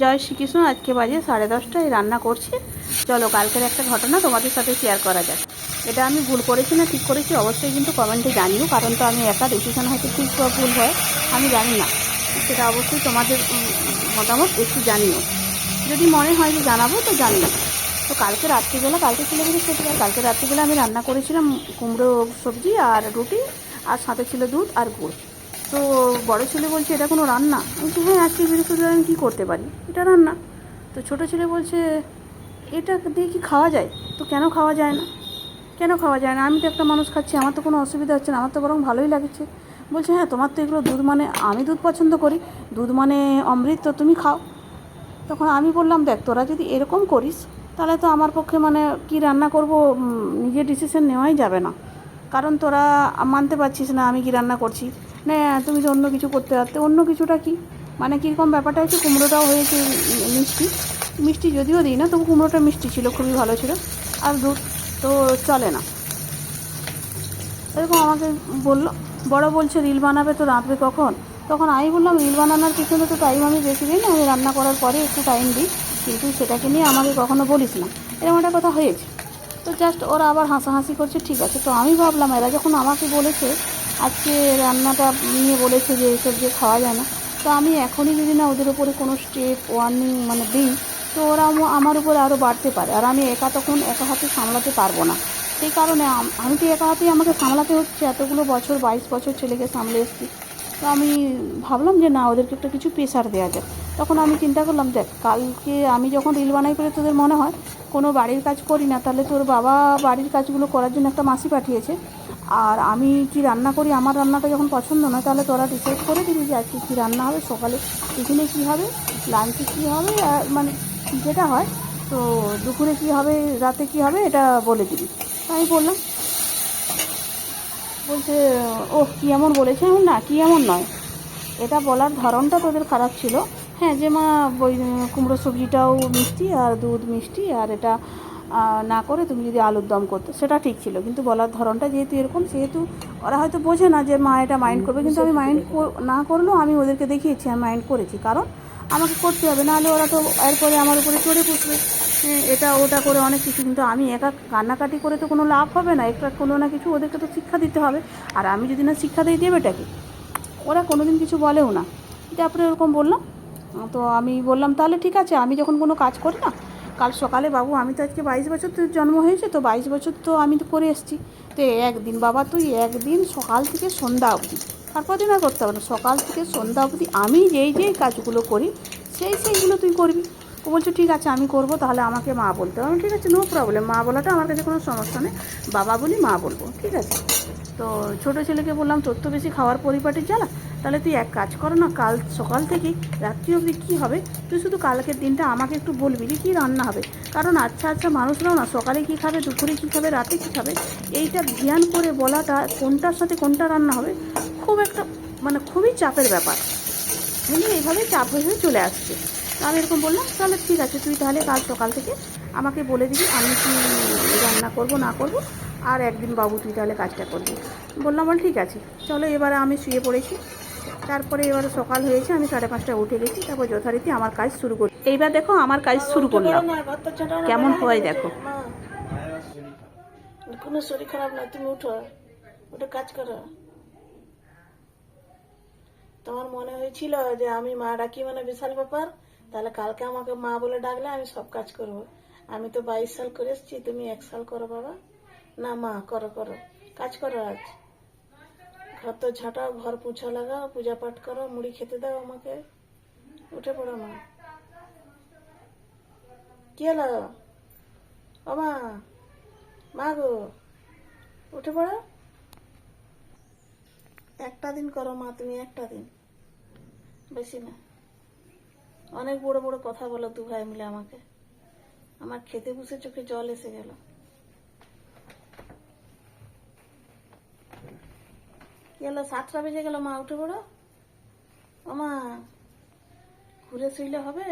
জয় শ্রীকৃষ্ণ, আজকে বাজে সাড়ে দশটায় রান্না করছি। চলো, কালকের একটা ঘটনা তোমাদের সাথে শেয়ার করা যাক। এটা আমি ভুল করেছি না, ঠিক করেছি, অবশ্যই কিন্তু কমেন্টে জানিও, কারণ তো আমি একা ডিসিশন হয়তো ঠিক বা ভুল হয়, আমি জানি না। সেটা অবশ্যই তোমাদের মতামত একটু জানিও। যদি মনে হয় যে জানাব, তো জানিও। তো কালকে রাত্রিবেলা, কালকে ছিল বৃহস্পতিবার কালকে রাত্রিবেলা আমি রান্না করেছিলাম কুমড়ো সবজি আর রুটি, আর সাথে ছিল দুধ আর গুড়। তো বড় ছেলে বলছে, এটা কোনো রান্না? বলছি হ্যাঁ আজকে বৃহস্পতিবার আমি কী করতে পারি? এটা রান্না। তো ছোটো ছেলে বলছে, এটা দিয়ে কি খাওয়া যায়? তো কেন খাওয়া যায় না? কেন খাওয়া যায় না? আমি তো একটা মানুষ খাচ্ছি, আমার তো কোনো অসুবিধা হচ্ছে না, আমার তো বরং ভালোই লাগছে। বলছে হ্যাঁ তোমার তো এগুলো দুধ মানে আমি দুধ পছন্দ করি। দুধ মানে অমৃত, তো তুমি খাও। তখন আমি বললাম, দেখ, তোরা যদি এরকম করিস, তাহলে তো আমার পক্ষে মানে কি রান্না করব নিজের ডিসিশন নেওয়াই যাবে না। কারণ তোরা মানতে পারছিস না আমি কি রান্না করছি। না তুমি যে অন্য কিছু করতে পারতে অন্য কিছুটা কি? মানে কীরকম ব্যাপারটা হচ্ছে, কুমড়োটাও হয়েছে মিষ্টি। মিষ্টি যদিও দিই না, তবু কুমড়োটা মিষ্টি ছিল, খুবই ভালো ছিল। আর দুধ তো চলে না। এরকম আমাকে বলল, বড় বলছে, রিল বানাবে তো রাঁধবে কখন? তখন আমি বললাম, রিল বানানোর পিছনে তো টাইম আমি বেশি দিই না, আমি রান্না করার পরে একটু টাইম দিই। কিন্তু সেটাকে নিয়ে আমাকে কখনো বলিস না। এরকম একটা কথা হয়েছে। তো জাস্ট ওরা আবার হাসাহাসি করছে, ঠিক আছে। তো আমি ভাবলাম, এরা যখন আমাকে বলেছে আজকে রান্নাটা নিয়ে বলেছে যে এসব যে খাওয়া যায় না। তো আমি এখনই যদি না ওদের উপরে কোনো স্টেপ ওয়ার্নিং মানে দিই, তো ওরা আমার উপরে আরও বাড়তে পারে। আর আমি একা তখন একা হাতে সামলাতে পারব না। সেই কারণে আমি তো একা হাতেই আমাকে সামলাতে হচ্ছে। এতগুলো বছর, বাইশ বছর ছেলেকে সামলে এসেছি। তো আমি ভাবলাম যে না, ওদেরকে একটা কিছু প্রেশার দেওয়া যায় তখন আমি চিন্তা করলাম, দেখ, কালকে আমি যখন রিল বানাই করে তোদের মনে হয়, কোনো বাড়ির কাজ করি না, তাহলে তোর বাবা বাড়ির কাজগুলো করার জন্য একটা মাসি পাঠিয়েছে। আর আমি কি রান্না করি? আমার রান্নাটা যখন পছন্দ নয়, তাহলে তোরা ডিসাইড করে দিবি যে আজকে কী রান্না হবে, সকালে টিফিনে কী হবে লাঞ্চে কী হবে, আর মানে যেটা হয়, তো দুপুরে কী হবে, রাতে কী হবে, এটা বলে দিবি। আমি বললাম, বলছে ও কী এমন বলেছে আমি না, কী এমন নয়। এটা বলার ধরনটা তোদের খারাপ ছিল। হ্যাঁ যে মা, ওই কুমড়ো সবজিটাও মিষ্টি আর দুধ মিষ্টি, আর এটা না করে তুমি যদি আলুর দম করতে সেটা ঠিক ছিল। কিন্তু বলার ধরনটা যেহেতু এরকম সেহেতু ওরা হয়তো বোঝে না যে মা এটা মাইন্ড করবে। কিন্তু আমি মাইন্ড না করলেও আমি ওদেরকে দেখিয়েছি আমি মাইন্ড করেছি। কারণ আমাকে করতে হবে নাহলে ওরা তো এরপরে আমার উপরে চড়ে বসবে হ্যাঁ, এটা ওটা করে অনেক কিছু কিন্তু আমি একা কান্নাকাটি করে তো কোনো লাভ হবে না। একটা কোনো না কিছু ওদেরকে তো শিক্ষা দিতে হবে। আর আমি যদি না শিক্ষা দিই দেবেটাকে ওরা কোনো দিন কিছু বলেও না। তারপরে ওরকম বললাম তো আমি বললাম তাহলে ঠিক আছে আমি যখন কোনো কাজ করি না কাল সকালে বাবু, আমি তো আজকে বাইশ বছর তো জন্ম হয়েছে, তো বাইশ বছর তো আমি তো করে এসেছি। তো একদিন বাবা, তুই একদিন সকাল থেকে সন্ধ্যা অবধি, তারপর দিন আর করতে হবে না, সকাল থেকে সন্ধ্যা অবধি আমি যেই যেই কাজগুলো করি, সেই সেইগুলো তুই করবি। ও বলছে, ঠিক আছে, আমি করব, তাহলে আমাকে মা বলতে হবে। ঠিক আছে নো প্রবলেম মা বলাটা আমার কাছে কোনো সমস্যা নেই, বাবা বলি, মা বলব, ঠিক আছে? তো ছোটো ছেলেকে বললাম, তোর তো বেশি খাওয়ার পরিপাটি জ্বালা, তাহলে তুই এক কাজ কর না, কাল সকাল থেকেই রাত্রি অবধি কী হবে, তুই শুধু কালকের দিনটা আমাকে একটু বলবি যে কী রান্না হবে। কারণ আচ্ছা আচ্ছা মানুষরাও না, সকালে কী খাবে, দুপুরে কী খাবে, রাতে কী খাবে, এইটা ধ্যান করে বলাটা, কোনটার সাথে কোনটা রান্না হবে, খুব একটা মানে খুবই চাপের ব্যাপার। উনি এইভাবে চাপ হয়ে চলে আসছে। আমি এরকম বললাম, তাহলে ঠিক আছে, তুই তাহলে কাল সকাল থেকে আমাকে বলে দিবি আমি কি রান্না করব, না করব, আর একদিন বাবু তুই তাহলে কাজটা করবি। বললাম, বল, ঠিক আছে, চলো এবারে আমি শুয়ে পড়েছি। তারপরে এবারে সকাল হয়েছে, আমি সাড়ে পাঁচটা উঠে গেছি, তারপর যথারীতি আমার কাজ শুরু করি। এইবার দেখো আমার কাজ শুরু করলাম। কেমন হয় দেখো। কোনো শরীর খারাপ না তুমি উঠো, উঠে কাজ করো। তোমার মনে হয়েছিল যে আমি মা ডাকি মানে বিশাল ব্যাপার? তাহলে কালকে আমাকে মা বলে ডাকলে আমি সব কাজ করব। আমি তো বাইশ সাল করে এসেছি, তুমি এক সাল করো বাবা। না মা, করো করো। কাজ করো আজ। ঘর তো ঝাঁটাও, ঘর পুছা লাগাও, পূজা পাঠ করো, মুড়ি খেতে দাও আমাকে। উঠে পড়ো মা। কি হলো? ও মা মা গো, উঠে পড়ো। একটা দিন করো মা, তুমি একটা দিন। বেশি না। অনেক বড় বড় কথা বলো দু ভাই মিলে আমাকে। আমার খেতে বসে চোখে জল এসে গেল। সাতটা বেজে গেল মা, উঠে পড়ো। ও মা ঘুরে শুইলে হবে?